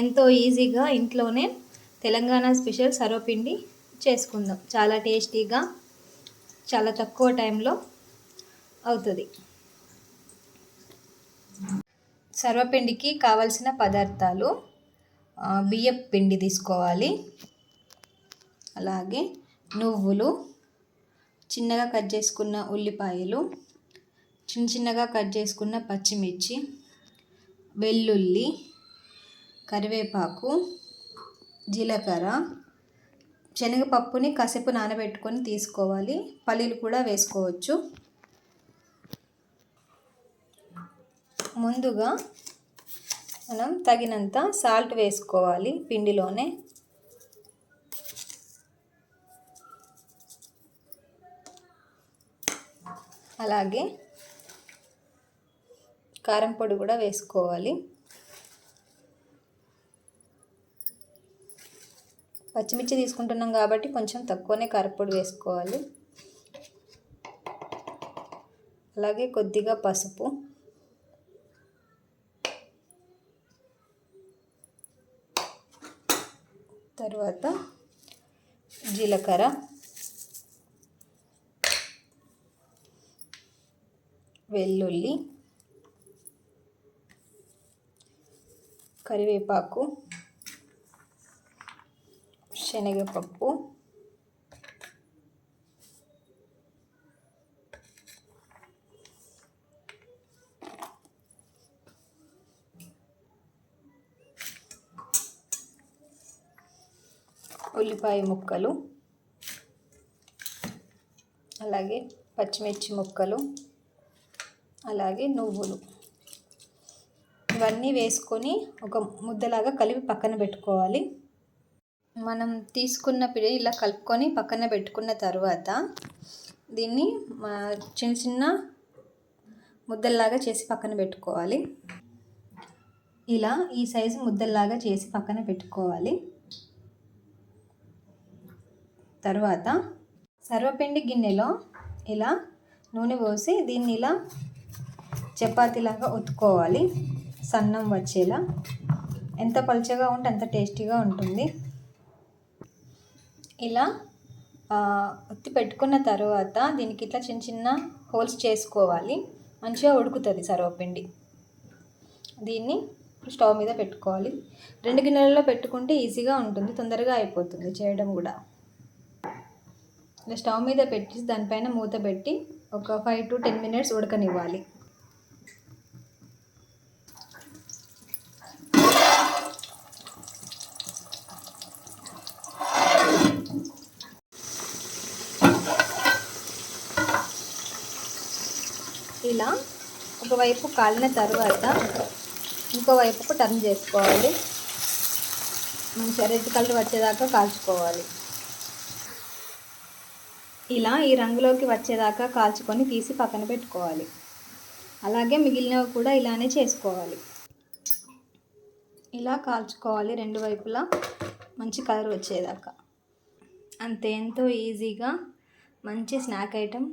ఎంతో ఈజీగా ఇంట్లోనే తెలంగాణ స్పెషల్ సర్వపిండి చేసుకుందాం. చాలా టేస్టీగా చాలా తక్కువ టైంలో అవుతుంది. సర్వపిండికి కావలసిన పదార్థాలు బియ్యం పిండి తీసుకోవాలి. అలాగే నువ్వులు చిన్నగా కట్ చేసుకున్న ఉల్లిపాయలు చిన్న చిన్నగా కట్ చేసుకున్న పచ్చిమిర్చి వెల్లుల్లి కరివేపాకు జీలకర్ర శనగపప్పుని కసేపు నానబెట్టుకొని తీసుకోవాలి. పల్లీలు కూడా వేసుకోవచ్చు. ముందుగా మనం తగినంత సాల్ట్ వేసుకోవాలి పిండిలోనే. అలాగే కారం పొడి కూడా వేసుకోవాలి. పచ్చిమిర్చి తీసుకుంటున్నాం కాబట్టి కొంచెం తక్కువనే కారపొడి వేసుకోవాలి. అలాగే కొద్దిగా పసుపు. తర్వాత జీలకర్ర. వెల్లుల్లి. కరివేపాకు. శనగపప్పు. ఉల్లిపాయ ముక్కలు. అలాగే పచ్చిమిర్చి ముక్కలు. అలాగే నువ్వులు. ఇవన్నీ వేసుకొని ఒక ముద్దలాగా కలిపి పక్కన పెట్టుకోవాలి. మనం తీసుకున్న పిడి ఇలా కలుపుకొని పక్కన పెట్టుకున్న తర్వాత దీన్ని చిన్న చిన్న ముద్దల్లాగా చేసి పక్కన పెట్టుకోవాలి. ఇలా ఈ సైజు ముద్దల్లాగా చేసి పక్కన పెట్టుకోవాలి. తర్వాత సర్వపిండి గిన్నెలో ఇలా నూనె పోసి దీన్ని ఇలా చపాతీలాగా ఒత్తుకోవాలి. సన్నం వచ్చేలా. ఎంత పలుచగా ఉంటే అంత టేస్టీగా ఉంటుంది. ఇలా ఒత్తి పెట్టుకున్న తర్వాత దీనికి ఇట్లా చిన్న చిన్న హోల్స్ చేసుకోవాలి. మంచిగా ఉడుకుతుంది సర్వపిండి. దీన్ని స్టవ్ మీద పెట్టుకోవాలి. రెండు గిన్నెలలో పెట్టుకుంటే ఈజీగా ఉంటుంది తొందరగా అయిపోతుంది చేయడం కూడా. ఇలా స్టవ్ మీద పెట్టి దానిపైన మూత పెట్టి ఒక ఫైవ్ టు టెన్ మినిట్స్ ఉడకనివ్వాలి. ఇలా ఒకవైపు కాలిన తర్వాత ఇంకోవైపుకు టర్న్ చేసుకోవాలి. మంచిగా రెడ్ కలర్ వచ్చేదాకా కాల్చుకోవాలి. ఇలా ఈ రంగులోకి వచ్చేదాకా కాల్చుకొని తీసి పక్కన పెట్టుకోవాలి. అలాగే మిగిలినవి కూడా ఇలానే చేసుకోవాలి. ఇలా కాల్చుకోవాలి రెండు వైపులా. మంచి కలర్ వచ్చేదాకా. అంతే ఎంతో ఈజీగా మంచి స్నాక్ ఐటెం